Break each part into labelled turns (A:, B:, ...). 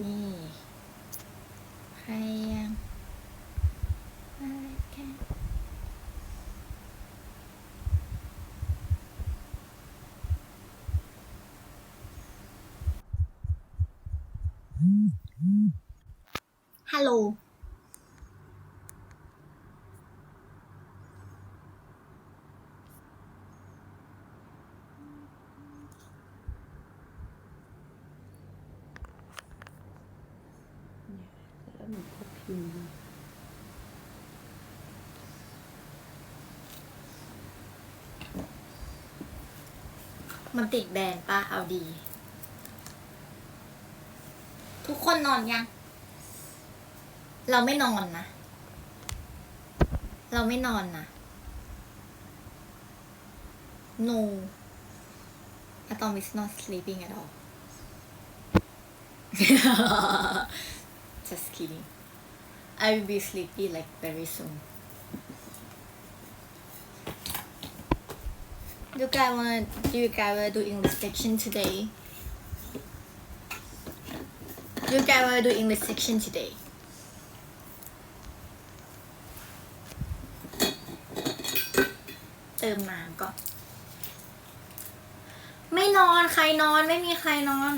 A: นี่ใครยังอะไรกันฮัลโหล
B: แล้วหนูก็พิ มั
A: นติดแบรนด์ป้าเอาดี ทุกคนนอนยัง เราไม่นอนนะ เราไม่นอนนะ no Atom is not sleeping at all just kidding I will be sleepy like very soon you guys wanna do you guys wanna do English section today you guys wanna do English section today เติมน้ำก่อนไม่นอนใครนอนไม่มีใครนอน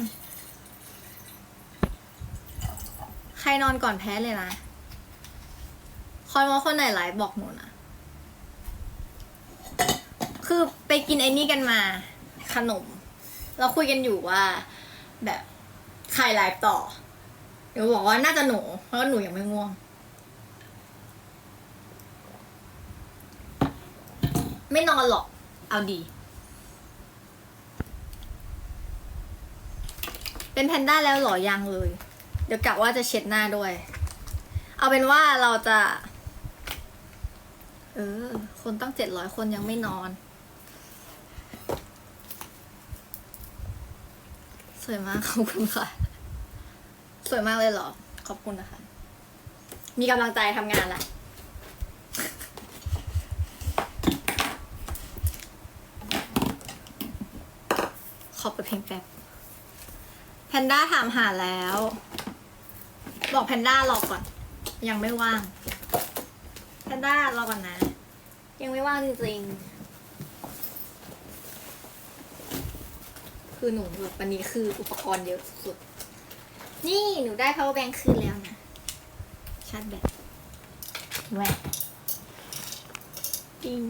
A: ใครนอนก่อนแพ้เลยนะ คอยว่าคนไหนไลฟ์บอกหนูนะคือไปกินไอ้นี่กันมา ขนม เราคุยกันอยู่ว่า แบบใครไลฟ์ต่อ เดี๋ยวบอกว่าน่าจะหนู เพราะหนูยังไม่ง่วง ไม่นอนหรอก เอาดี เป็นแพนด้าแล้วหรอยังเลย เดี๋ยวกะว่าจะเช็ดหน้าด้วย เอาเป็นว่าเราจะ เออ คนตั้งเจ็ดร้อยคนยังไม่นอน สวยมากขอบคุณค่ะ สวยมากเลยเหรอ ขอบคุณนะคะ มีกำลังใจทำงานแหละขอเปิดเพลงแป๊บแพนด้าถามหาแล้ว บอกแพนด้ารอก่อน ยังไม่ว่าง แพนด้ารอก่อนนะ ยังไม่ว่างจริงๆ คือหนูแบบวันนี้คืออุปกรณ์เยอะสุดนี่หนูได้ power bank คืนแล้วนะ ชาร์จแบตแหวกจริง